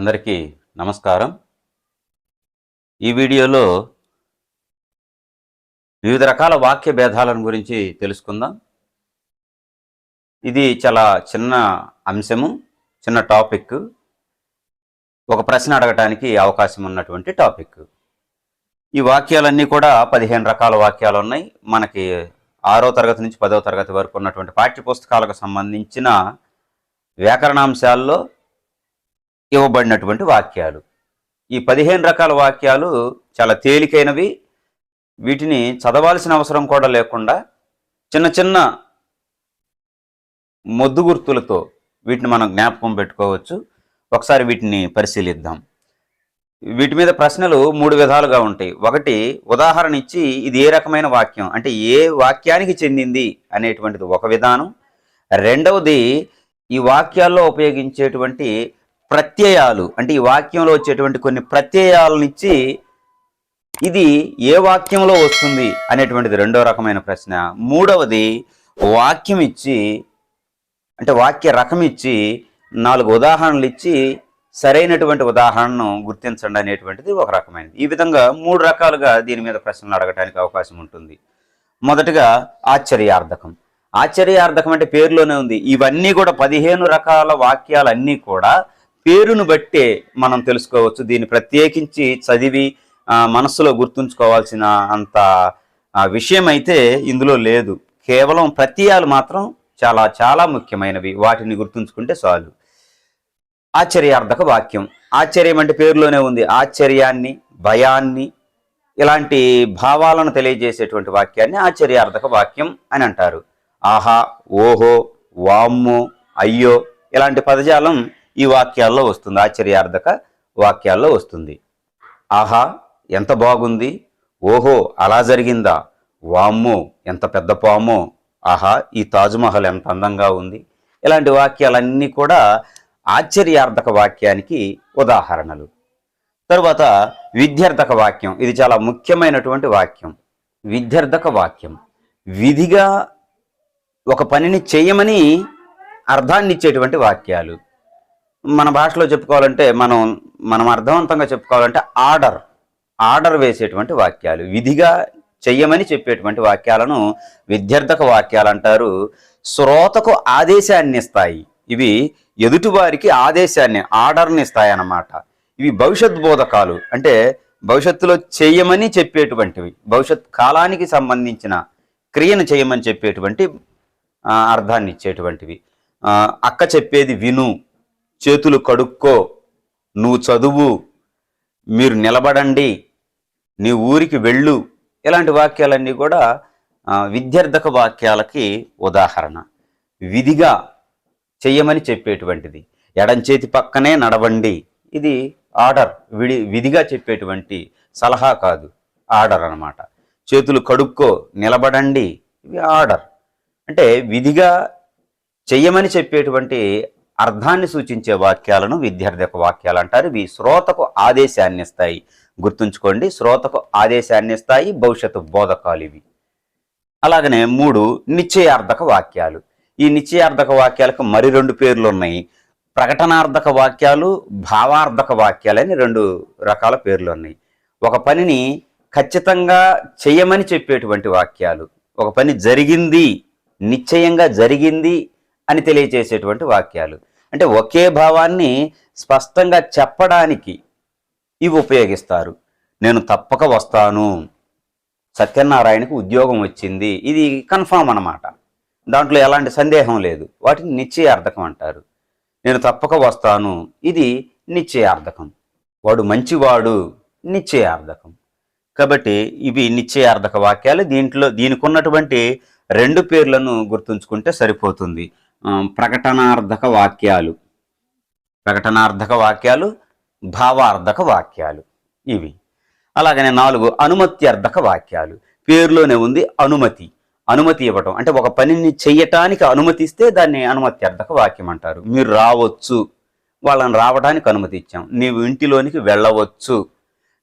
అందరికీ నమస్కారం. ఈ వీడియోలో వివిధ రకాల వాక్య భేదాలను గురించి తెలుసుకుందాం. ఇది చాలా చిన్న అంశము చిన్న టాపిక్. ఒక ప్రశ్న అడగటానికి అవకాశం ఉన్నటువంటి టాపిక్. ఈ వాక్యాలన్నీ కూడా పదిహేను రకాల వాక్యాలు ఉన్నాయి. మనకి ఆరో తరగతి నుంచి పదో తరగతి వరకు ఉన్నటువంటి పాఠ్యపుస్తకాలకు సంబంధించిన వ్యాకరణాంశాల్లో ఇవ్వబడినటువంటి వాక్యాలు. ఈ పదిహేను రకాల వాక్యాలు చాలా తేలికైనవి. వీటిని చదవాల్సిన అవసరం కూడా లేకుండా చిన్న చిన్న మొద్దు గుర్తులతో వీటిని మనం జ్ఞాపకం పెట్టుకోవచ్చు. ఒకసారి వీటిని పరిశీలిద్దాం. వీటి మీద ప్రశ్నలు మూడు విధాలుగా ఉంటాయి. ఒకటి ఉదాహరణ ఇచ్చి ఇది ఏ రకమైన వాక్యం? అంటే ఏ వాక్యానికి చెందింది అనేటువంటిది ఒక విధానం. రెండవది ఈ వాక్యాల్లో ఉపయోగించేటువంటి ప్రత్యయాలు. అంటే ఈ వాక్యంలో వచ్చేటువంటి కొన్ని ప్రత్యయాలను ఇచ్చి ఇది ఏ వాక్యంలో వస్తుంది అనేటువంటిది రెండో రకమైన ప్రశ్న. మూడవది వాక్యం ఇచ్చి అంటే వాక్య రకం ఇచ్చి నాలుగు ఉదాహరణలు ఇచ్చి సరైనటువంటి ఉదాహరణను గుర్తించండి అనేటువంటిది ఒక రకమైనది. ఈ విధంగా మూడు రకాలుగా దీని మీద ప్రశ్నలు అడగడానికి అవకాశం ఉంటుంది. మొదటగా ఆశ్చర్యార్థకం. ఆశ్చర్యార్థకం అంటే పేరులోనే ఉంది. ఇవన్నీ కూడా పదిహేను రకాల వాక్యాలన్నీ కూడా పేరును బట్టే మనం తెలుసుకోవచ్చు. దీన్ని ప్రత్యేకించి చదివి మనస్సులో గుర్తుంచుకోవాల్సిన అంత విషయం అయితే ఇందులో లేదు. కేవలం ప్రత్యయాలు మాత్రం చాలా చాలా ముఖ్యమైనవి. వాటిని గుర్తుంచుకుంటే చాలు. ఆశ్చర్యార్థక వాక్యం. ఆశ్చర్యం అంటే పేరులోనే ఉంది. ఆశ్చర్యాన్ని భయాన్ని ఇలాంటి భావాలను తెలియజేసేటువంటి వాక్యాన్ని ఆశ్చర్యార్థక వాక్యం అని అంటారు. ఆహా ఓహో వామ్మో అయ్యో ఇలాంటి పదజాలం ఈ వాక్యాల్లో వస్తుంది ఆశ్చర్యార్థక వాక్యాల్లో వస్తుంది. ఆహా ఎంత బాగుంది. ఓహో అలా జరిగిందా? వామ్మో ఎంత పెద్ద పామో. ఆహా ఈ తాజ్మహల్ ఎంత అందంగా ఉంది. ఇలాంటి వాక్యాలన్నీ కూడా ఆశ్చర్యార్థక వాక్యానికి ఉదాహరణలు. తరువాత విద్యార్థక వాక్యం ఇది చాలా ముఖ్యమైనటువంటి వాక్యం. విద్యార్థక వాక్యం. విధిగా ఒక పనిని చేయమని అర్థాన్నిచ్చేటువంటి వాక్యాలు. మన భాషలో చెప్పుకోవాలంటే మనం మనం అర్థవంతంగా చెప్పుకోవాలంటే ఆర్డర్. ఆర్డర్ వేసేటువంటి వాక్యాలు. విధిగా చెయ్యమని చెప్పేటువంటి వాక్యాలను విద్యార్థక వాక్యాలు అంటారు శ్రోతకు ఆదేశాన్ని ఇస్తాయి ఇవి ఎదుటివారికి ఆదేశాన్ని ఆర్డర్ని ఇస్తాయి అన్నమాట ఇవి భవిష్యత్ బోధకాలు. అంటే భవిష్యత్తులో చేయమని చెప్పేటువంటివి. భవిష్యత్ కాలానికి సంబంధించిన క్రియను చేయమని చెప్పేటువంటి అర్థాన్ని ఇచ్చేటువంటివి. అక్క చెప్పేది విను. చేతులు కడుక్కో. నువ్వు చదువు. మీరు నిలబడండి. నీ ఊరికి వెళ్ళు. ఇలాంటి వాక్యాలన్నీ కూడా విద్యార్థక వాక్యాలకి ఉదాహరణ. విధిగా చెయ్యమని చెప్పేటువంటిది. ఎడం చేతి పక్కనే నడవండి. ఇది ఆర్డర్. విడి విధిగా చెప్పేటువంటి సలహా కాదు. ఆర్డర్ అన్నమాట. చేతులు కడుక్కో. నిలబడండి. ఇవి ఆర్డర్. అంటే విధిగా చెయ్యమని చెప్పేటువంటి అర్థాన్ని సూచించే వాక్యాలను విద్యార్థక వాక్యాలు అంటారు ఇవి శ్రోతకు ఆదేశాన్ని ఇస్తాయి గుర్తుంచుకోండి శ్రోతకు ఆదేశాన్ని ఇస్తాయి భవిష్యత్తు బోధకాలు ఇవి. అలాగనే మూడు నిశ్చయార్థక వాక్యాలు. ఈ నిశ్చయార్థక వాక్యాలకు మరి రెండు పేర్లు ఉన్నాయి. ప్రకటనార్థక వాక్యాలు భావార్థక వాక్యాలు అని రెండు రకాల పేర్లు ఉన్నాయి. ఒక పనిని ఖచ్చితంగా చేయమని చెప్పేటువంటి వాక్యాలు. ఒక పని జరిగింది నిశ్చయంగా జరిగింది అని తెలియజేసేటువంటి వాక్యాలు. అంటే ఒకే భావాన్ని స్పష్టంగా చెప్పడానికి ఇవి ఉపయోగిస్తారు. నేను తప్పక వస్తాను. సత్యనారాయణకు ఉద్యోగం వచ్చింది. ఇది కన్ఫామ్ అనమాట దాంట్లో ఎలాంటి సందేహం లేదు. వాటిని నిశ్చయార్థకం అంటారు. నేను తప్పక వస్తాను. ఇది నిశ్చయార్థకం. వాడు మంచివాడు. నిశ్చయార్థకం. కాబట్టి ఇవి నిశ్చయార్థక వాక్యాలు. దీంట్లో దీనికి ఉన్నటువంటి రెండు పేర్లను గుర్తుంచుకుంటే సరిపోతుంది. ప్రకటనార్థక వాక్యాలు. ప్రకటనార్థక వాక్యాలు భావార్థక వాక్యాలు ఇవి. అలాగనే నాలుగు అనుమత్యర్థక వాక్యాలు. పేరులోనే ఉంది అనుమతి. అనుమతి ఇవ్వటం. అంటే ఒక పనిని చెయ్యటానికి అనుమతిస్తే దాన్ని అనుమత్యర్థక వాక్యం అంటారు. మీరు రావచ్చు. వాళ్ళని రావడానికి అనుమతి ఇచ్చాం. నీవు ఇంటిలోనికి వెళ్ళవచ్చు.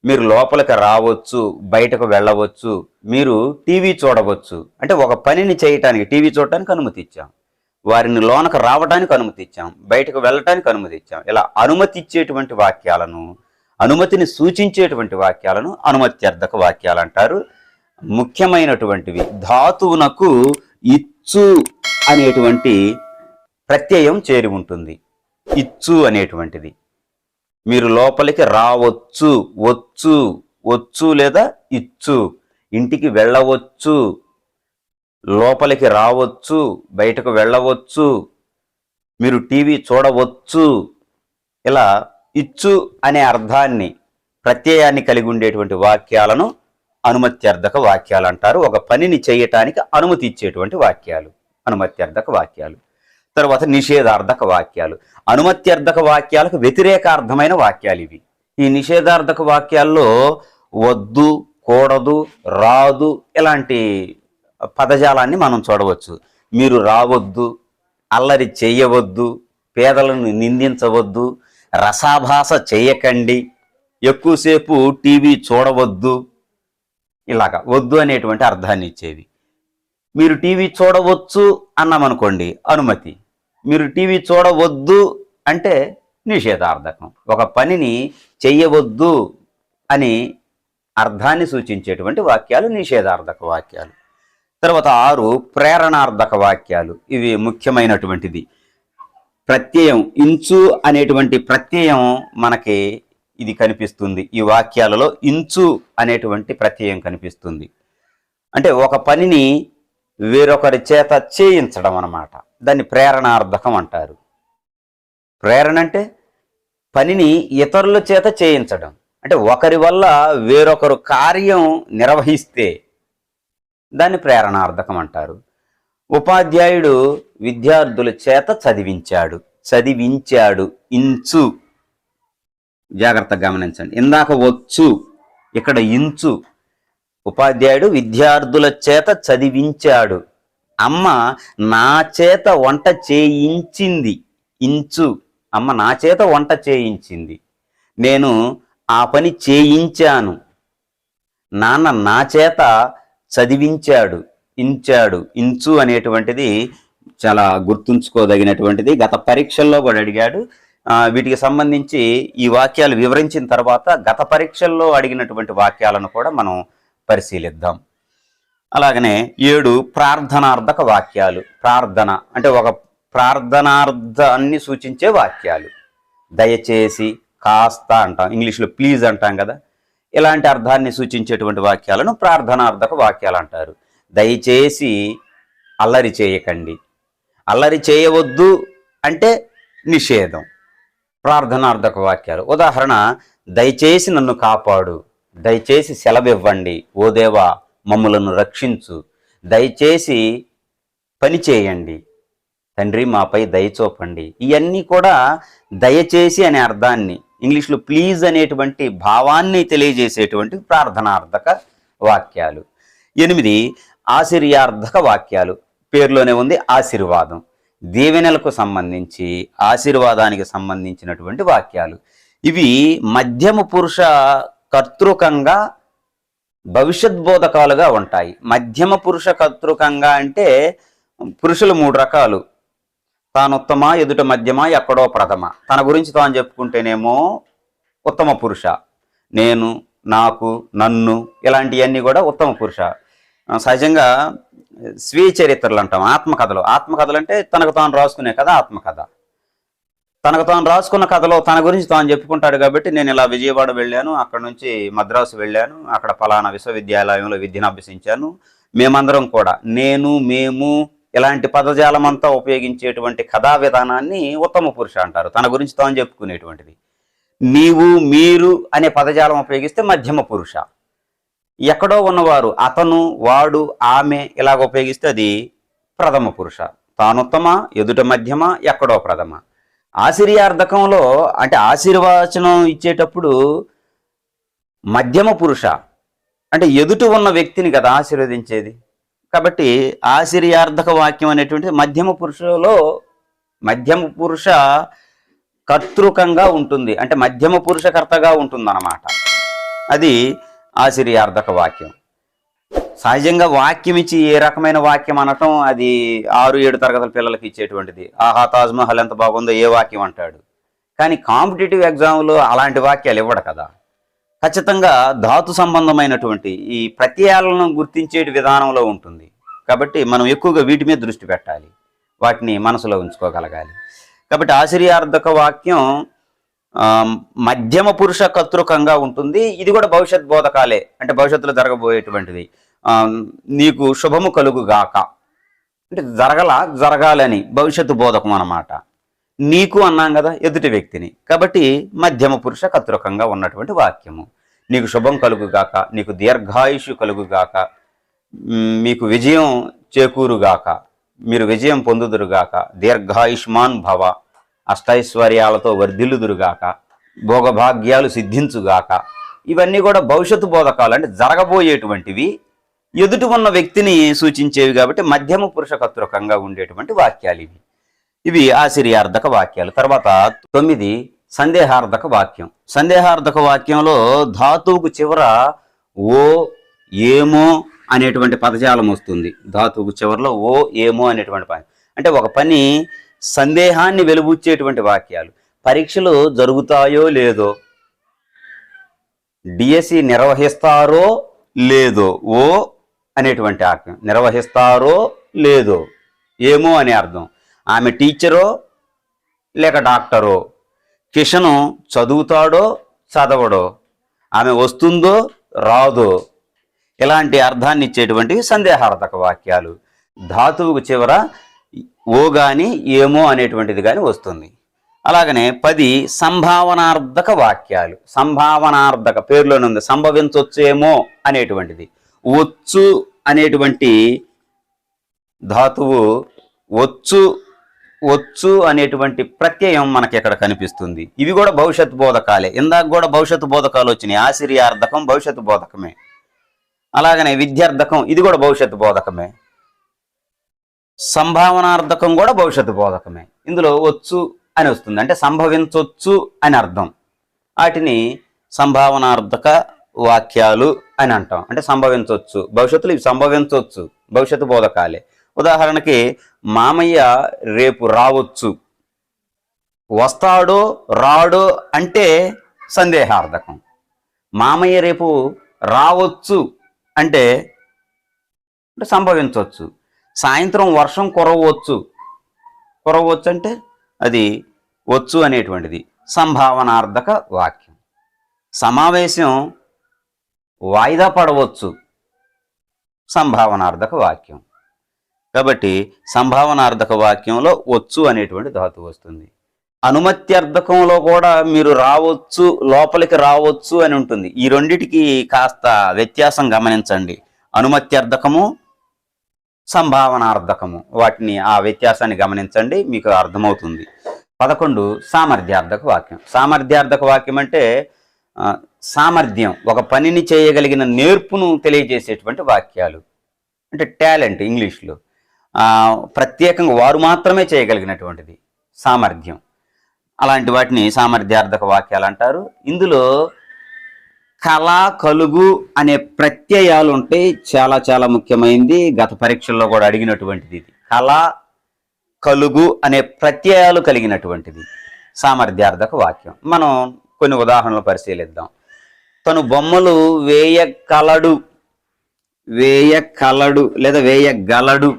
మీరు లోపలికి రావచ్చు. బయటకు వెళ్ళవచ్చు. మీరు టీవీ చూడవచ్చు. అంటే ఒక పనిని చేయటానికి టీవీ చూడటానికి అనుమతి ఇచ్చాం. వారిని లోనకు రావడానికి అనుమతి ఇచ్చాం బయటకు వెళ్ళటానికి అనుమతి ఇచ్చాం. ఇలా అనుమతి ఇచ్చేటువంటి వాక్యాలను అనుమతిని సూచించేటువంటి వాక్యాలను అనుమత్యర్థక వాక్యాలు అంటారు. ముఖ్యమైనటువంటివి ధాతువునకు ఇచ్చు అనేటువంటి ప్రత్యయం చేరి ఉంటుంది. ఇచ్చు అనేటువంటిది. మీరు లోపలికి రావచ్చు వచ్చు వచ్చు లేదా ఇచ్చు ఇంటికి వెళ్ళవచ్చు లోపలికి రావచ్చు బయటకు వెళ్ళవచ్చు మీరు టీవీ చూడవచ్చు. ఇలా ఇచ్చు అనే అర్థాన్ని ప్రత్యయాన్ని కలిగి ఉండేటువంటి వాక్యాలను అనుమత్యర్థక వాక్యాలు అంటారు. ఒక పనిని చేయటానికి అనుమతి ఇచ్చేటువంటి వాక్యాలు అనుమత్యర్థక వాక్యాలు. తర్వాత నిషేధార్థక వాక్యాలు. అనుమత్యర్థక వాక్యాలకు వ్యతిరేకార్థమైన వాక్యాలు ఇవి. ఈ నిషేధార్థక వాక్యాల్లో వద్దు కూడదు రాదు ఇలాంటి పదజాలాన్ని మనం చూడవచ్చు. మీరు రావద్దు అల్లరి చేయవద్దు పేదలను నిందించవద్దు రసాభాస చేయకండి ఎక్కువసేపు టీవీ చూడవద్దు ఇలాగా వద్దు అనేటువంటి అర్థాన్ని ఇచ్చేవి మీరు టీవీ చూడవచ్చు అన్నామనుకోండి అనుమతి. మీరు టీవీ చూడవద్దు అంటే నిషేధార్థకం. ఒక పనిని చెయ్యవద్దు అని అర్థాన్ని సూచించేటువంటి వాక్యాలు నిషేధార్థక వాక్యాలు. తర్వాత ఆరు ప్రేరణార్థక వాక్యాలు. ఇవి ముఖ్యమైనటువంటిది. ప్రత్యయం ఇంచు అనేటువంటి ప్రత్యయం మనకి ఇది కనిపిస్తుంది. ఈ వాక్యాలలో ఇంచు అనేటువంటి ప్రత్యయం కనిపిస్తుంది. అంటే ఒక పనిని వేరొకరి చేత చేయించడం అన్నమాట. దాన్ని ప్రేరణార్థకం అంటారు. ప్రేరణ అంటే పనిని ఇతరుల చేత చేయించడం. అంటే ఒకరి వల్ల వేరొకరు కార్యం నిర్వహిస్తే దాన్ని ప్రేరణార్థకం అంటారు ఉపాధ్యాయుడు విద్యార్థుల చేత చదివించాడు. చదివించాడు. ఇంచు. జాగ్రత్తగా గమనించండి. ఇందాక వచ్చు. ఇక్కడ ఇంచు. ఉపాధ్యాయుడు విద్యార్థుల చేత చదివించాడు. అమ్మ నా చేత వంట చేయించింది. ఇంచు. అమ్మ నా చేత వంట చేయించింది. నేను ఆ పని చేయించాను. నాన్న నా చేత చదివించాడు ఇంచాడు ఇంచు అనేటువంటిది చాలా గుర్తుంచుకోదగినటువంటిది. గత పరీక్షల్లో కూడా అడిగాడు. వీటికి సంబంధించి ఈ వాక్యాలు వివరించిన తర్వాత గత పరీక్షల్లో అడిగినటువంటి వాక్యాలను కూడా మనం పరిశీలిద్దాం. అలాగనే ఏడు ప్రార్థనార్థక వాక్యాలు. ప్రార్థన అంటే ఒక ప్రార్థనార్థాన్ని సూచించే వాక్యాలు. దయచేసి కాస్త అంటాం. ఇంగ్లీష్లో ప్లీజ్ అంటాం కదా. ఇలాంటి అర్థాన్ని సూచించేటువంటి వాక్యాలను ప్రార్థనార్థక వాక్యాలు అంటారు. దయచేసి అల్లరి చేయకండి. అల్లరి చేయవద్దు అంటే నిషేధం. ప్రార్థనార్థక వాక్యాలు. ఉదాహరణ దయచేసి నన్ను కాపాడు. దయచేసి సెలవివ్వండి. ఓ దేవా మమ్ములను రక్షించు. దయచేసి పని చేయండి. తండ్రి మాపై దయ చూపండి. ఇవన్నీ కూడా దయచేసి అనే అర్థాన్ని ఇంగ్లీష్లో ప్లీజ్ అనేటువంటి భావాన్ని తెలియజేసేటువంటి ప్రార్థనార్థక వాక్యాలు. ఎనిమిది ఆశీర్యార్థక వాక్యాలు. పేరులోనే ఉంది ఆశీర్వాదం. దీవెనలకు సంబంధించి ఆశీర్వాదానికి సంబంధించినటువంటి వాక్యాలు. ఇవి మధ్యమ పురుష కర్తృకంగా భవిష్యద్బోధకాలుగా ఉంటాయి. మధ్యమ పురుష కర్తృకంగా అంటే పురుషులు మూడు రకాలు. తాను ఉత్తమ ఎదుట మధ్యమ ఎక్కడో ప్రథమ. తన గురించి తాను చెప్పుకుంటేనేమో ఉత్తమ పురుష. నేను నాకు నన్ను ఇలాంటివన్నీ కూడా ఉత్తమ పురుష. సహజంగా స్వీయ చరిత్రలు అంటాం ఆత్మకథలు. ఆత్మకథలు అంటే తనకు తాను రాసుకునే కథ ఆత్మకథ. తనకు తాను రాసుకున్న కథలో తన గురించి తాను చెప్పుకుంటాడు కాబట్టి నేను ఇలా విజయవాడ వెళ్ళాను అక్కడ నుంచి మద్రాసు వెళ్ళాను అక్కడ ఫలానా విశ్వవిద్యాలయంలో విద్యను అభ్యసించాను. మేమందరం కూడా. నేను మేము ఇలాంటి పదజాలం అంతా ఉపయోగించేటువంటి కథా విధానాన్ని ఉత్తమ పురుష అంటారు. తన గురించి తాను చెప్పుకునేటువంటిది. నీవు మీరు అనే పదజాలం ఉపయోగిస్తే మధ్యమ పురుష. ఎక్కడో ఉన్నవారు అతను వాడు ఆమె ఇలాగ ఉపయోగిస్తే అది ప్రథమ పురుష. తానుత్తమ ఎదుట మధ్యమ ఎక్కడో ప్రథమ. ఆశీర్యార్థకంలో అంటే ఆశీర్వచనం ఇచ్చేటప్పుడు మధ్యమ పురుష. అంటే ఎదుట ఉన్న వ్యక్తిని కదా ఆశీర్వదించేది? కాబట్టి ఆశీర్యార్థక వాక్యం అనేటువంటిది మధ్యమ పురుషులో మధ్యమ పురుష కర్తృకంగా ఉంటుంది. అంటే మధ్యమ పురుషకర్తగా ఉంటుందన్నమాట. అది ఆశీర్యార్థక వాక్యం. సహజంగా వాక్యం ఇచ్చి ఏ రకమైన వాక్యం అనటం అది ఆరు ఏడు తరగతుల పిల్లలకి ఇచ్చేటువంటిది. ఆహా తాజ్మహల్ ఎంత బాగుందో ఏ వాక్యం అంటాడు. కానీ కాంపిటేటివ్ ఎగ్జామ్లో అలాంటి వాక్యాలు ఇవ్వడు కదా. ఖచ్చితంగా ధాతు సంబంధమైనటువంటి ఈ ప్రత్యయాలను గుర్తించే విధానంలో ఉంటుంది. కాబట్టి మనం ఎక్కువగా వీటి మీద దృష్టి పెట్టాలి. వాటిని మనసులో ఉంచుకోగలగాలి. కాబట్టి ఆశ్చర్యార్థక వాక్యం మధ్యమ పురుష కర్తృకంగా ఉంటుంది. ఇది కూడా భవిష్యత్ బోధకాలే. అంటే భవిష్యత్తులో జరగబోయేటువంటిది. నీకు శుభము కలుగుగాక అంటే జరగల జరగాలని భవిష్యత్తు బోధకం అన్నమాట. నీకు అన్నాం కదా ఎదుటి వ్యక్తిని. కాబట్టి మధ్యమ పురుష కర్తృకంగా ఉన్నటువంటి వాక్యము. నీకు శుభం కలుగుగాక నీకు దీర్ఘాయుషు కలుగుగాక మీకు విజయం చేకూరుగాక మీరు విజయం పొందుదురుగాక దీర్ఘాయుష్మాన్ భవ అష్టైశ్వర్యాలతో వర్ధిల్లుదురుగాక భోగభాగ్యాలు సిద్ధించుగాక ఇవన్నీ కూడా భవిష్యత్తు బోధకాలు. అంటే జరగబోయేటువంటివి ఎదుటి ఉన్న వ్యక్తిని సూచించేవి కాబట్టి మధ్యమ పురుష ఉండేటువంటి వాక్యాలు ఇవి. ఇవి ఆశ్చర్యార్థక వాక్యాలు. తర్వాత తొమ్మిది సందేహార్థక వాక్యం. సందేహార్థక వాక్యంలో ధాతువుకు చివర ఓ ఏమో అనేటువంటి పదజాలం వస్తుంది. ధాతువుకు చివరలో ఓ ఏమో అనేటువంటి పని అంటే ఒక పని సందేహాన్ని వెలుబుచ్చేటువంటి వాక్యాలు. పరీక్షలు జరుగుతాయో లేదో డిఎస్సి నిర్వహిస్తారో లేదో ఓ అనేటువంటి వాక్యం నిర్వహిస్తారో లేదో ఏమో అనే అర్థం. ఆమె టీచరో లేక డాక్టరో కిషను చదువుతాడో చదవడో ఆమె వస్తుందో రాదో ఇలాంటి అర్థాన్ని ఇచ్చేటువంటివి సందేహార్థక వాక్యాలు. ధాతువుకు చివర ఓ గాని ఏమో అనేటువంటిది కానీ వస్తుంది. అలాగనే పది సంభావనార్థక వాక్యాలు. సంభావనార్థక పేరులోనే ఉంది. సంభవించొచ్చేమో అనేటువంటిది. వచ్చు అనేటువంటి ధాతువు వచ్చు వచ్చు అనేటువంటి ప్రత్యయం మనకి ఇక్కడ కనిపిస్తుంది? ఇవి కూడా భవిష్యత్ బోధకాలే. ఇందాక కూడా భవిష్యత్ బోధకాలు వచ్చినాయి. ఆశ్చర్యార్థకం భవిష్యత్ బోధకమే. అలాగనే విద్యార్థకం ఇది కూడా భవిష్యత్ బోధకమే. సంభావనార్థకం కూడా భవిష్యత్తు బోధకమే. ఇందులో వచ్చు అని వస్తుంది. అంటే సంభవించవచ్చు అని అర్థం. వాటిని సంభావనార్థక వాక్యాలు అని అంటాం. అంటే సంభవించవచ్చు భవిష్యత్తులో ఇవి సంభవించవచ్చు భవిష్యత్తు బోధకాలే. ఉదాహరణకి మామయ్య రేపు రావచ్చు. వస్తాడో రాడో అంటే సందేహార్థకం. మామయ్య రేపు రావచ్చు అంటే అంటే సంభవించవచ్చు. సాయంత్రం వర్షం కురవచ్చు. కురవచ్చు అంటే అది వచ్చు అనేటువంటిది. సంభావనార్థక వాక్యం. సమావేశం వాయిదా పడవచ్చు. సంభావనార్థక వాక్యం. కాబట్టి సంభావనార్థక వాక్యంలో వచ్చు అనేటువంటి ధాతు వస్తుంది. అనుమత్యర్థకంలో కూడా మీరు రావచ్చు లోపలికి రావచ్చు అని ఉంటుంది. ఈ రెండిటికి కాస్త వ్యత్యాసం గమనించండి. అనుమత్యర్థకము సంభావనార్థకము. వాటిని ఆ వ్యత్యాసాన్ని గమనించండి మీకు అర్థమవుతుంది. పదకొండు సామర్థ్యార్థక వాక్యం. సామర్థ్యార్థక వాక్యం అంటే సామర్థ్యం ఒక పనిని చేయగలిగిన నేర్పును తెలియజేసేటువంటి వాక్యాలు. అంటే టాలెంట్ ఇంగ్లీష్లో. ప్రత్యేకంగా వారు మాత్రమే చేయగలిగినటువంటిది సామర్థ్యం. అలాంటి వాటిని సామర్థ్యార్థక వాక్యాలు అంటారు. ఇందులో కళ కలుగు అనే ప్రత్యయాలు ఉంటాయి చాలా చాలా ముఖ్యమైనది గత పరీక్షల్లో కూడా అడిగినటువంటిది ఇది. కళ కలుగు అనే ప్రత్యయాలు కలిగినటువంటిది సామర్థ్యార్థక వాక్యం. మనం కొన్ని ఉదాహరణలు పరిశీలిద్దాం. తను బొమ్మలు వేయకలడు వేయకలడు లేదా వేయగలడు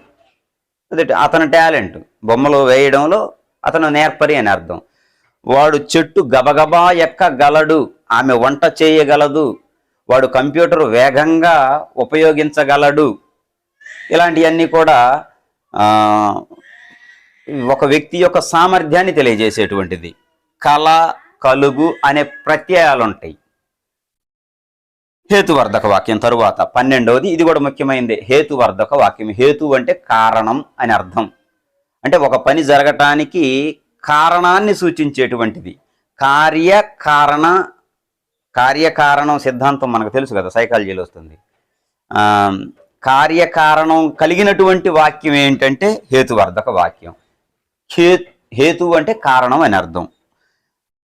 అతని టాలెంట్. బొమ్మలు వేయడంలో అతను నేర్పరి అని అర్థం. వాడు చెట్టు గబగబా ఎక్కగలడు ఆమె వంట చేయగలదు వాడు కంప్యూటర్ వేగంగా ఉపయోగించగలడు. ఇలాంటివన్నీ కూడా ఒక వ్యక్తి యొక్క సామర్థ్యాన్ని తెలియజేసేటువంటిది. కళ కలుగు అనే ప్రత్యయాలు ఉంటాయి హేతువర్ధక వాక్యం తరువాత. పన్నెండవది ఇది కూడా ముఖ్యమైనది హేతువర్ధక వాక్యం. హేతు అంటే కారణం అని అర్థం. అంటే ఒక పని జరగటానికి కారణాన్ని సూచించేటువంటిది. కార్యకారణ కార్యకారణం సిద్ధాంతం మనకు తెలుసు కదా సైకాలజీలో వస్తుంది. కార్యకారణం కలిగినటువంటి వాక్యం ఏంటంటే హేతువర్ధక వాక్యం. హే హేతు అంటే కారణం అని అర్థం.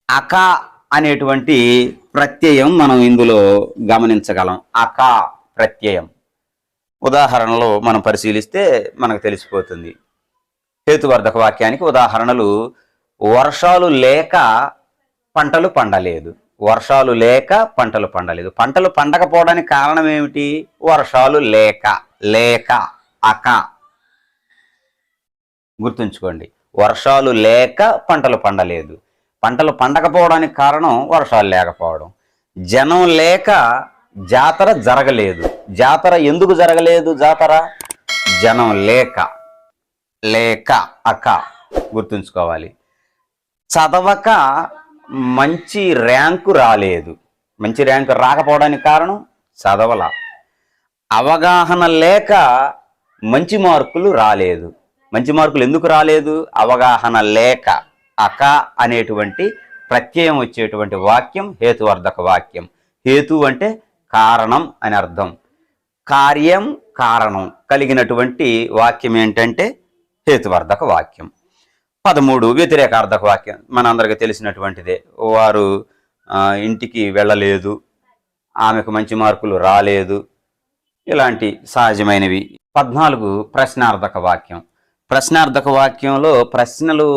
అక అనేటువంటి ప్రత్యయం మనం ఇందులో గమనించగలం. అక ప్రత్యయం. ఉదాహరణలో మనం పరిశీలిస్తే మనకు తెలిసిపోతుంది. హేతువర్ధక వాక్యానికి ఉదాహరణలు వర్షాలు లేక పంటలు పండలేదు. వర్షాలు లేక పంటలు పండలేదు. పంటలు పండకపోవడానికి కారణం ఏమిటి? వర్షాలు లేక లేక అక. గుర్తుంచుకోండి. వర్షాలు లేక పంటలు పండలేదు. పంటలు పండకపోవడానికి కారణం వర్షాలు లేకపోవడం. జనం లేక జాతర జరగలేదు. జాతర ఎందుకు జరగలేదు జాతర? జనం లేక. లేక అక గుర్తుంచుకోవాలి. చదవక మంచి ర్యాంకు రాలేదు. మంచి ర్యాంకు రాకపోవడానికి కారణం చదవల. అవగాహన లేక మంచి మార్కులు రాలేదు. మంచి మార్కులు ఎందుకు రాలేదు? అవగాహన లేక. అక అనేటువంటి ప్రత్యయం వచ్చేటువంటి వాక్యం హేతువర్ధక వాక్యం. హేతు అంటే కారణం అని అర్థం. కార్యం కారణం కలిగినటువంటి వాక్యం ఏంటంటే హేతువర్ధక వాక్యం. పదమూడు వ్యతిరేకార్థక వాక్యం. మనందరికీ తెలిసినటువంటిదే. వారు ఇంటికి వెళ్ళలేదు ఆమెకు మంచి మార్కులు రాలేదు ఇలాంటి సహజమైనవి. పద్నాలుగు ప్రశ్నార్థక వాక్యం. ప్రశ్నార్థక వాక్యంలో ప్రశ్నలు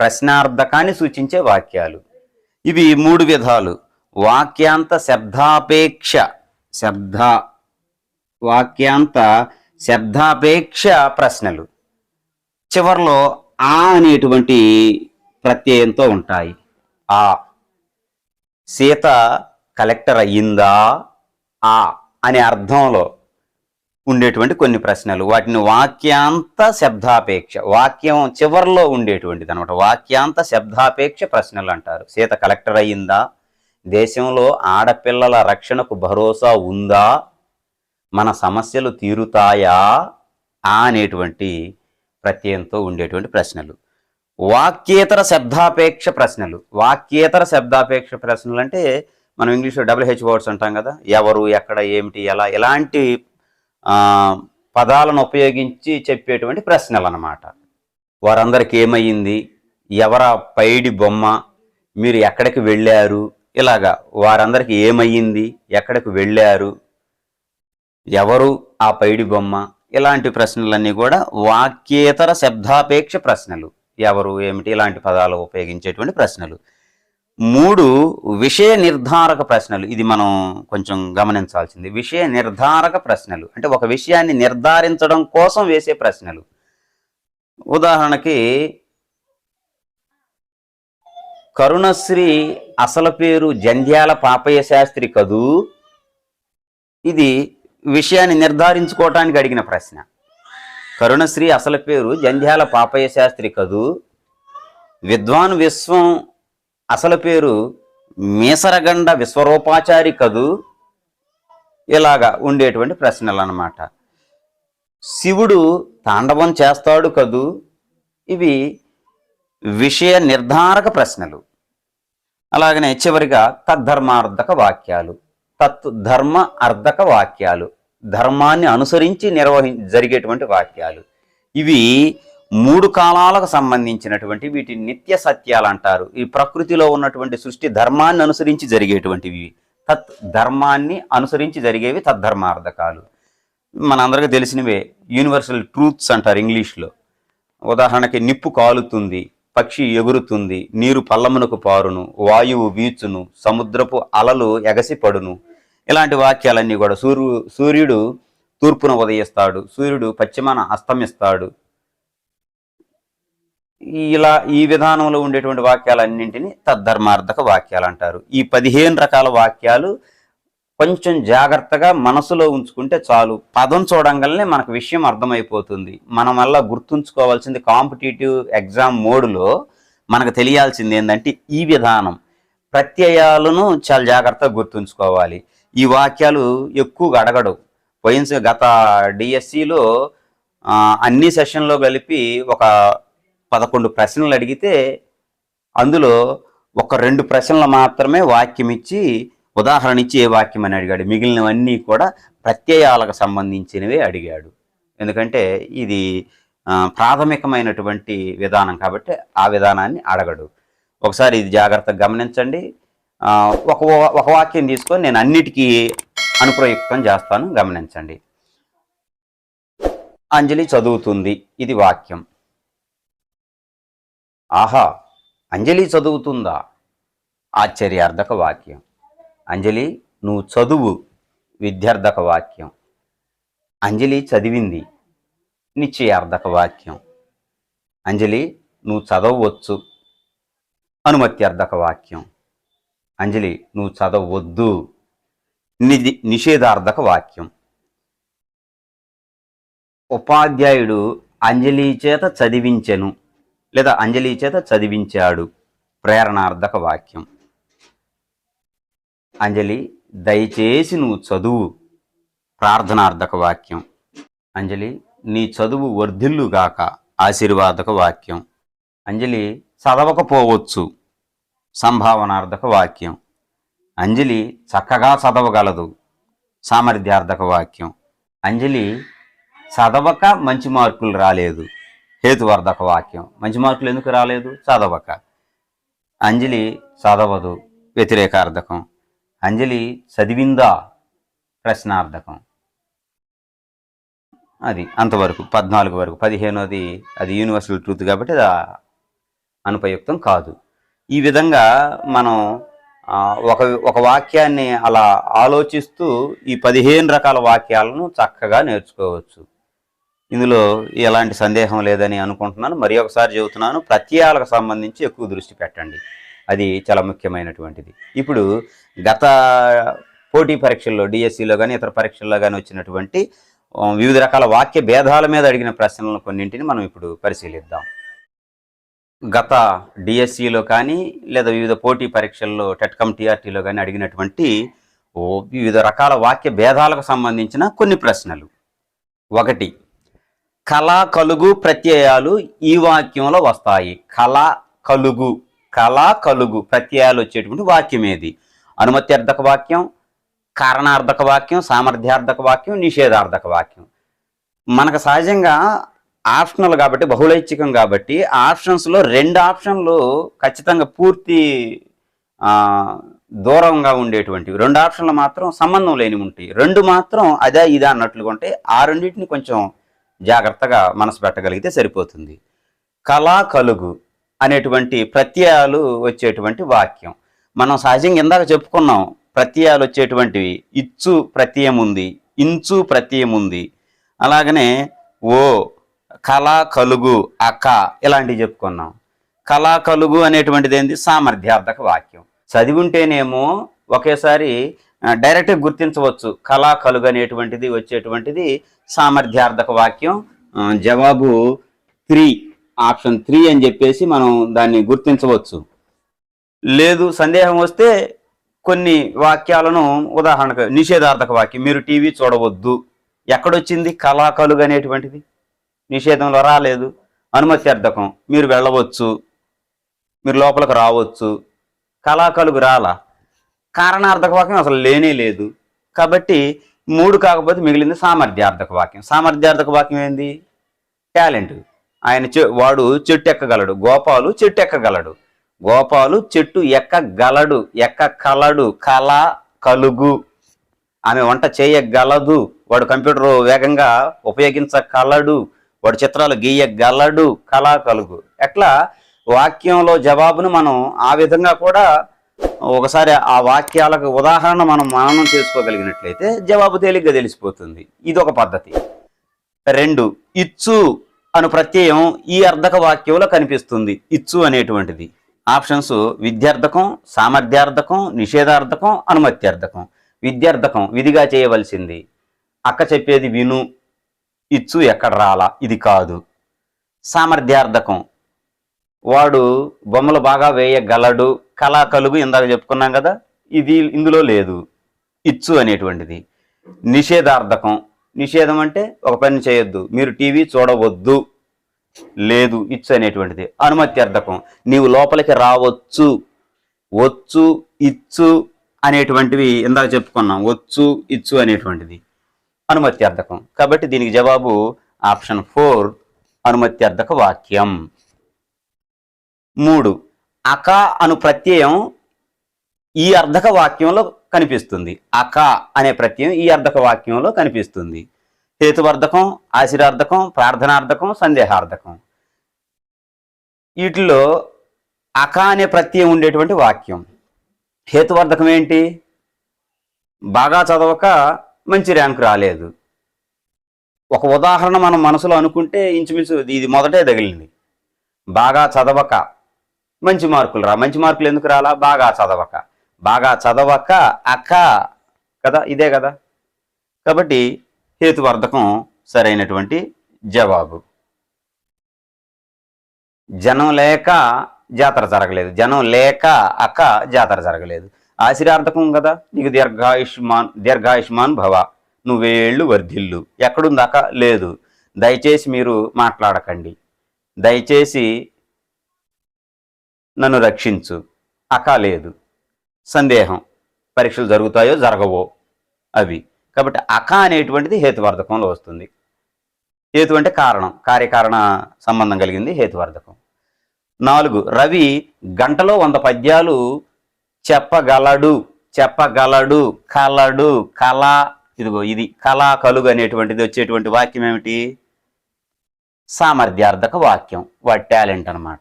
ప్రశ్నార్థకాన్ని సూచించే వాక్యాలు. ఇవి మూడు విధాలు. వాక్యాంత శబ్దాపేక్ష. శబ్ద వాక్యాంత శబ్దాపేక్ష ప్రశ్నలు. చివర్లో ఆ అనేటువంటి ప్రత్యయంతో ఉంటాయి. ఆ. సీత కలెక్టర్ అయ్యిందా? ఆ. అనే అర్థంలో ఉండేటువంటి కొన్ని ప్రశ్నలు. వాటిని వాక్యాంత శబ్దాపేక్ష వాక్యం చివరిలో ఉండేటువంటిది అనమాట వాక్యాంత శబ్దాపేక్ష ప్రశ్నలు అంటారు. సీత కలెక్టర్ అయ్యిందా? దేశంలో ఆడపిల్లల రక్షణకు భరోసా ఉందా? మన సమస్యలు తీరుతాయా? అనేటువంటి ప్రత్యయంతో ఉండేటువంటి ప్రశ్నలు. వాక్యేతర శబ్దాపేక్ష ప్రశ్నలు. వాక్యేతర శబ్దాపేక్ష ప్రశ్నలు అంటే మనం ఇంగ్లీష్లో డబ్ల్యూహెచ్ వర్డ్స్ అంటాం కదా. ఎవరు ఎక్కడ ఏమిటి ఎలా ఎలాంటి పదాలను ఉపయోగించి చెప్పేటువంటి ప్రశ్నలు అన్నమాట వారందరికి ఏమయ్యింది? ఎవరా పైడి బొమ్మ? మీరు ఎక్కడికి వెళ్ళారు? ఇలాగా వారందరికి ఏమయ్యింది? ఎక్కడికి వెళ్ళారు? ఎవరు ఆ పైడి బొమ్మ? ఇలాంటి ప్రశ్నలన్నీ కూడా వాక్యేతర శబ్దాపేక్ష ప్రశ్నలు. ఎవరు ఏమిటి? ఇలాంటి పదాలు ఉపయోగించేటువంటి ప్రశ్నలు. మూడు విషయ నిర్ధారక ప్రశ్నలు. ఇది మనం కొంచెం గమనించాల్సింది. విషయ నిర్ధారక ప్రశ్నలు. అంటే ఒక విషయాన్ని నిర్ధారించడం కోసం వేసే ప్రశ్నలు. ఉదాహరణకి కరుణశ్రీ అసలు పేరు జంధ్యాల పాపయ్య శాస్త్రి కదూ? ఇది విషయాన్ని నిర్ధారించుకోవటానికి అడిగిన ప్రశ్న. కరుణశ్రీ అసలు పేరు జంధ్యాల పాపయ్య శాస్త్రి కదూ? విద్వాన్ విశ్వం అసలు పేరు మీసరగండ విశ్వరూపాచారి కదూ? ఇలాగా ఉండేటువంటి ప్రశ్నలు అన్నమాట శివుడు తాండవం చేస్తాడు కదూ? ఇవి విషయ నిర్ధారక ప్రశ్నలు. అలాగనే చివరిగా తద్ధర్మార్థక వాక్యాలు తత్ ధర్మ అర్థక వాక్యాలు ధర్మాన్ని అనుసరించి నిర్వహి జరిగేటువంటి వాక్యాలు. ఇవి మూడు కాలాలకు సంబంధించినటువంటి వీటి నిత్య సత్యాలు అంటారు. ఈ ప్రకృతిలో ఉన్నటువంటి సృష్టి ధర్మాన్ని అనుసరించి జరిగేటువంటివి. తత్ ధర్మాన్ని అనుసరించి జరిగేవి తద్ధర్మార్థకాలు. మనందరికీ తెలిసినవే యూనివర్సల్ ట్రూత్స్ అంటారు ఇంగ్లీష్లో. ఉదాహరణకి నిప్పు కాలుతుంది పక్షి ఎగురుతుంది నీరు పల్లమునకు పారును వాయువు వీచును సముద్రపు అలలు ఎగసి పడును. ఇలాంటి వాక్యాలన్నీ కూడా సూర్యు సూర్యుడు తూర్పున ఉదయిస్తాడు సూర్యుడు పశ్చిమాన అస్తమిస్తాడు ఇలా ఈ విధానంలో ఉండేటువంటి వాక్యాలన్నింటినీ తద్ధర్మార్థక వాక్యాలు అంటారు ఈ పదిహేను రకాల వాక్యాలు కొంచెం జాగ్రత్తగా మనసులో ఉంచుకుంటే చాలు. పదం చూడంగానే మనకు విషయం అర్థమైపోతుంది. మనం వల్ల గుర్తుంచుకోవాల్సింది కాంపిటేటివ్ ఎగ్జామ్ మోడ్లో మనకు తెలియాల్సింది ఏంటంటే ఈ విధానం. ప్రత్యయాలను చాలా జాగ్రత్తగా గుర్తుంచుకోవాలి. ఈ వాక్యాలు ఎక్కువగా అడగడు. పోయిన గత డిఎస్సిలో అన్ని సెషన్లో కలిపి ఒక పదకొండు ప్రశ్నలు అడిగితే అందులో ఒక రెండు ప్రశ్నలు మాత్రమే వాక్యం ఇచ్చి ఉదాహరణ ఇచ్చి ఏ వాక్యం అని అడిగాడు. మిగిలినవన్నీ కూడా ప్రత్యయాలకు సంబంధించినవే అడిగాడు. ఎందుకంటే ఇది ప్రాథమికమైనటువంటి విధానం కాబట్టి ఆ విధానాన్ని అడగడు. ఒకసారి ఇది జాగ్రత్తగా గమనించండి. ఒక ఒక వాక్యం తీసుకొని నేను అన్నిటికీ అనుప్రయుక్తం చేస్తాను. గమనించండి. అంజలి చదువుతుంది. ఇది వాక్యం. ఆహా అంజలి చదువుతుందా? ఆశ్చర్యార్థక వాక్యం. అంజలి నువ్వు చదువు విద్యార్థక వాక్యం. అంజలి చదివింది నిశ్చయార్థక వాక్యం. అంజలి నువ్వు చదవవచ్చు అనుమత్యార్థక వాక్యం. అంజలి నువ్వు చదవద్దు నిధి నిషేధార్థక వాక్యం. ఉపాధ్యాయుడు అంజలి చేత చదివించెను. లేదా అంజలి చేత చదివించాడు. ప్రేరణార్థక వాక్యం. అంజలి దయచేసి నువ్వు చదువు. ప్రార్థనార్థక వాక్యం. అంజలి నీ చదువు వర్ధిల్లుగాక ఆశీర్వాదక వాక్యం. అంజలి చదవకపోవచ్చు. సంభావనార్థక వాక్యం. అంజలి చక్కగా చదవగలదు. సామర్థ్యార్థక వాక్యం. అంజలి చదవక మంచి మార్కులు రాలేదు. హేతువర్ధక వాక్యం. మంచి మార్కులు ఎందుకు రాలేదు? చదవక అంజలి చదవదు వ్యతిరేకార్థకం. అంజలి చదివిందా? ప్రశ్నార్థకం. అది అంతవరకు పద్నాలుగు వరకు. పదిహేనోది అది యూనివర్సల్ ట్రూత్ కాబట్టి అది అనుపయుక్తం కాదు. ఈ విధంగా మనం ఒక ఒక వాక్యాన్ని అలా ఆలోచిస్తూ ఈ పదిహేను రకాల వాక్యాలను చక్కగా నేర్చుకోవచ్చు. ఇందులో ఎలాంటి సందేహం లేదని అనుకుంటున్నాను. మరి ఒకసారి చెబుతున్నాను ప్రత్యయాలకు సంబంధించి ఎక్కువ దృష్టి పెట్టండి. అది చాలా ముఖ్యమైనటువంటిది. ఇప్పుడు గత పోటీ పరీక్షల్లో డిఎస్సిలో కానీ ఇతర పరీక్షల్లో కానీ వచ్చినటువంటి వివిధ రకాల వాక్య భేదాల మీద అడిగిన ప్రశ్నలను కొన్నింటిని మనం ఇప్పుడు పరిశీలిద్దాం. గత డిఎస్సిలో కానీ లేదా వివిధ పోటీ పరీక్షల్లో టెట్కమ్ టీఆర్టీలో కానీ అడిగినటువంటి ఓ వివిధ రకాల వాక్య భేదాలకు సంబంధించిన కొన్ని ప్రశ్నలు. ఒకటి కళ కలుగు ప్రత్యయాలు ఈ వాక్యంలో వస్తాయి. కళ కలుగు కళ కలుగు ప్రత్యయాలు వచ్చేటువంటి వాక్యం ఏది? అనుమత్యర్థక వాక్యం కారణార్థక వాక్యం సామర్థ్యార్థక వాక్యం నిషేధార్థక వాక్యం. మనకు సహజంగా ఆప్షనల్ కాబట్టి బహుళైచ్ఛికం కాబట్టి ఆప్షన్స్లో రెండు ఆప్షన్లు ఖచ్చితంగా పూర్తి దూరంగా ఉండేటువంటివి. రెండు ఆప్షన్లు మాత్రం సంబంధం లేని ఉంటాయి. రెండు మాత్రం అదే ఇదే అన్నట్లుగా ఉంటే ఆ రెండింటిని కొంచెం జాగ్రత్తగా మనసు పెట్టగలిగితే సరిపోతుంది. కళా కలుగు అనేటువంటి ప్రత్యయాలు వచ్చేటువంటి వాక్యం. మనం సహజంగా ఇందాక చెప్పుకున్నాం ప్రత్యయాలు వచ్చేటువంటివి. ఇచ్చు ప్రత్యయం ఉంది ఇంచు ప్రత్యయం ఉంది. అలాగనే ఓ కళ కలుగు అక ఇలాంటివి చెప్పుకున్నాం. కళ కలుగు అనేటువంటిది ఏంటి సామర్థ్యార్థక వాక్యం. చదివి ఉంటేనేమో ఒకేసారి డైరెక్ట్గా గుర్తించవచ్చు. కళా కలుగు అనేటువంటిది వచ్చేటువంటిది సామర్థ్యార్థక వాక్యం. జవాబు త్రీ ఆప్షన్ త్రీ అని చెప్పేసి మనం దాన్ని గుర్తించవచ్చు. లేదు సందేహం వస్తే కొన్ని వాక్యాలను ఉదాహరణకు నిషేధార్థక వాక్యం. మీరు టీవీ చూడవద్దు. ఎక్కడొచ్చింది? కళా కలుగు అనేటువంటిది. నిషేధంలో రాలేదు. అనుమతి అర్థకం మీరు వెళ్ళవచ్చు. మీరు లోపలికి రావచ్చు. కళాకలుగు రాలా? కారణార్థక వాక్యం అసలు లేనే లేదు. కాబట్టి మూడు కాకపోతే మిగిలింది సామర్థ్యార్థక వాక్యం. సామర్థ్యార్థక వాక్యం ఏంది? టాలెంట్. ఆయన వాడు చెట్టు ఎక్కగలడు. గోపాలు చెట్టు ఎక్కగలడు. గోపాలు చెట్టు ఎక్కగలడు. ఎక్కగలడు కళ కలుగు. ఆమె వంట చేయగలదు. వాడు కంప్యూటర్ వేగంగా ఉపయోగించగలడు. వాడు చిత్రాలు గీయగలడు. కళా కలుగు. ఎట్లా? వాక్యంలో జవాబును మనం ఆ విధంగా కూడా ఒకసారి ఆ వాక్యాలకు ఉదాహరణ మనం మననం చేసుకోగలిగినట్లయితే జవాబు తేలిగ్గా తెలిసిపోతుంది. ఇది ఒక పద్ధతి. రెండు ఇచ్చు అను ప్రత్యయం ఈ అర్ధక వాక్యంలో కనిపిస్తుంది. ఇచ్చు అనేటువంటిది. ఆప్షన్స్ విద్యార్థకం సామర్థ్యార్థకం నిషేధార్థకం అనుమత్యార్థకం. విద్యార్థకం విధిగా చేయవలసింది. అక్క చెప్పేది విను. ఇచ్చు ఎక్కడ రాలా? ఇది కాదు. సామర్థ్యార్థకం. వాడు బొమ్మలు బాగా వేయగలడు కళా కలుగు ఇందాక చెప్పుకున్నాం కదా ఇది ఇందులో లేదు. ఇచ్చు అనేటువంటిది. నిషేధార్థకం. నిషేధం అంటే ఒక పని చేయొద్దు. మీరు టీవీ చూడవద్దు. లేదు ఇచ్చు అనేటువంటిది. అనుమత్యర్థకం. నీవు లోపలికి రావచ్చు. వచ్చు ఇచ్చు అనేటువంటివి ఇందాక చెప్పుకున్నాం. వచ్చు ఇచ్చు అనేటువంటిది. అనుమత్యర్థకం. కాబట్టి దీనికి జవాబు ఆప్షన్ ఫోర్ అనుమత్యర్థక వాక్యం. మూడు. అక అను ప్రత్యయం ఈ అర్ధక వాక్యంలో కనిపిస్తుంది. అక అనే ప్రత్యయం ఈ అర్ధక వాక్యంలో కనిపిస్తుంది. హేతువర్ధకం ఆశీరార్థకం ప్రార్థనార్థకం సందేహార్థకం. వీటిలో అక అనే ప్రత్యయం ఉండేటువంటి వాక్యం. హేతువర్ధకం ఏంటి? బాగా చదవక మంచి ర్యాంక్ రాలేదు. ఒక ఉదాహరణ మనం మనసులో అనుకుంటే ఇంచుమించు ఇది మొదటే తగిలింది. బాగా చదవక మంచి మార్కులు రా. మంచి మార్కులు ఎందుకు రాలా? బాగా చదవక. బాగా చదవక అక్క కదా? ఇదే కదా? కాబట్టి హేతువర్ధకం సరైనటువంటి జవాబు. జనం లేక జాతర జరగలేదు. జనం లేక అక్క జాతర జరగలేదు. ఆశీర్వార్థకం కదా? నీకు దీర్ఘాయుష్మాన్ దీర్ఘాయుష్మాన్ భవ. నువ్వేళ్ళు వర్ధిల్లు. ఎక్కడుంది అక్క? లేదు. దయచేసి మీరు మాట్లాడకండి. దయచేసి నన్ను రక్షించు. అక్క లేదు సందేహం. పరీక్షలు జరుగుతాయో జరగవో. అవి. కాబట్టి అక అనేటువంటిది హేతువర్ధకంలో వస్తుంది. హేతు అంటే కారణం. కార్యకారణ సంబంధం కలిగింది హేతువర్ధకం. నాలుగు. రవి గంటలో వంద పద్యాలు చెప్పగలడు. చెప్పగలడు. కలడు. కళ. ఇదిగో ఇది. కళా కలుగు అనేటువంటిది వచ్చేటువంటి వాక్యం ఏమిటి? సామర్థ్యార్థక వాక్యం. వాటి టాలెంట్ అన్నమాట.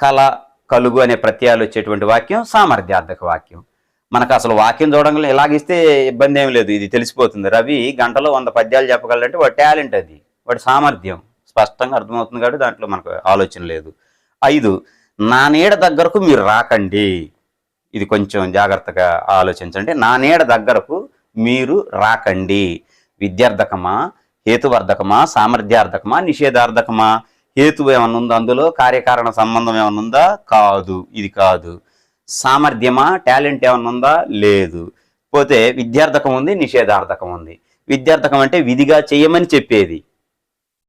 కళ కలుగు అనే ప్రత్యయాలు వచ్చేటువంటి వాక్యం సామర్థ్యార్థక వాక్యం. మనకు అసలు వాక్యం చూడంగా ఇలాగిస్తే ఇబ్బంది ఏం లేదు ఇది తెలిసిపోతుంది. రవి గంటలో వంద పద్యాలు చెప్పగలంటే వాడి టాలెంట్ అది వాడి సామర్థ్యం. స్పష్టంగా అర్థమవుతుంది కాబట్టి దాంట్లో మనకు ఆలోచన లేదు. ఐదు నా నీడ దగ్గరకు మీరు రాకండి. ఇది కొంచెం జాగ్రత్తగా ఆలోచించండి. నా నీడ దగ్గరకు మీరు రాకండి. విద్యార్థకమా హేతువర్ధకమా సామర్థ్యార్థకమా నిషేధార్థకమా? హేతు ఏమన్నా ఉందా అందులో? కార్యకారణ సంబంధం ఏమన్నా ఉందా? కాదు. ఇది కాదు. సామర్థ్యమా? టాలెంట్ ఏమన్నా ఉందా? లేదు. పోతే విద్యార్థకం ఉంది నిషేధార్థకం ఉంది. విద్యార్థకం అంటే విధిగా చేయమని చెప్పేది.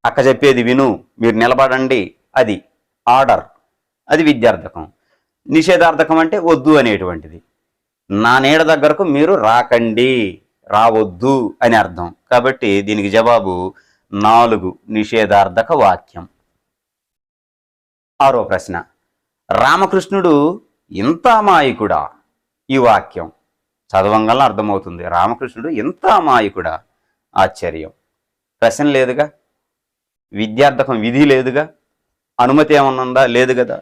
అక్క చెప్పేది విను. మీరు నిలబడండి. అది ఆర్డర్. అది విద్యార్థకం. నిషేధార్థకం అంటే వద్దు అనేటువంటిది. నా నీడ దగ్గరకు మీరు రాకండి. రావద్దు అని అర్థం. కాబట్టి దీనికి జవాబు నాలుగు నిషేధార్థక వాక్యం. ఆరో ప్రశ్న. రామకృష్ణుడు ఇంత అమాయకుడా? ఈ వాక్యం చదవంగానే అర్థమవుతుంది. రామకృష్ణుడు ఇంత అమాయకుడా? ఆశ్చర్యం. ప్రశ్న లేదుగా? విద్యార్థకం విధి లేదుగా? అనుమతి ఏమన్నా ఉందా లేదు కదా?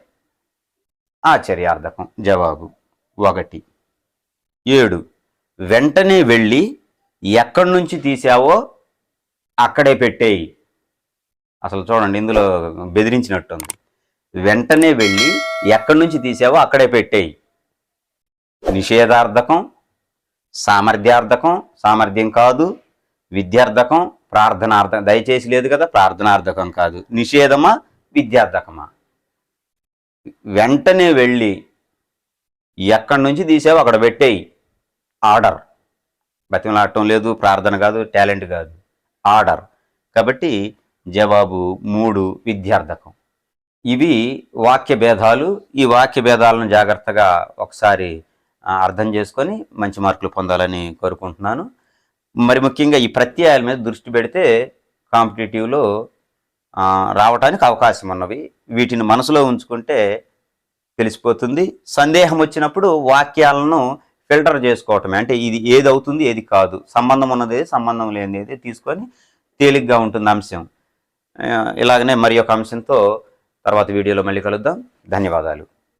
ఆశ్చర్యార్థకం. జవాబు ఒకటి. ఏడు. వెంటనే వెళ్ళి ఎక్కడి నుంచి తీసావో అక్కడే పెట్టేయి. అసలు చూడండి ఇందులో బెదిరించినట్టుంది. వెంటనే వెళ్ళి ఎక్కడి నుంచి తీసావో అక్కడే పెట్టేయి. నిషేధార్థకం సామర్థ్యార్థకం సామర్థ్యం కాదు విద్యార్థకం ప్రార్థనార్థం దయచేసి లేదు కదా ప్రార్థనార్థకం కాదు. నిషేధమా విద్యార్థకమా? వెంటనే వెళ్ళి ఎక్కడి నుంచి తీసావో అక్కడ పెట్టేయి. ఆర్డర్. బతిమలాడటం లేదు ప్రార్థన కాదు టాలెంట్ కాదు. ఆర్డర్. కాబట్టి జవాబు మూడు విద్యార్థకం. ఇవి వాక్య భేదాలు ఈ వాక్య భేదాలను జాగ్రత్తగా ఒకసారి అర్థం చేసుకొని మంచి మార్కులు పొందాలని కోరుకుంటున్నాను. మరి ముఖ్యంగా ఈ ప్రత్యయాల మీద దృష్టి పెడితే కాంపిటేటివ్లో రావడానికి రావటానికి అవకాశం ఉన్నవి. వీటిని మనసులో ఉంచుకుంటే తెలిసిపోతుంది. సందేహం వచ్చినప్పుడు వాక్యాలను ఫిల్టర్ చేసుకోవటమే. అంటే ఇది ఏది అవుతుంది ఏది కాదు. సంబంధం ఉన్నది సంబంధం లేనిది తీసుకొని తేలిగ్గా ఉంటుంది అంశం. ఇలాగనే మరి ఒక అంశంతో తర్వాత వీడియోలో మళ్ళీ కలుద్దాం. ధన్యవాదాలు.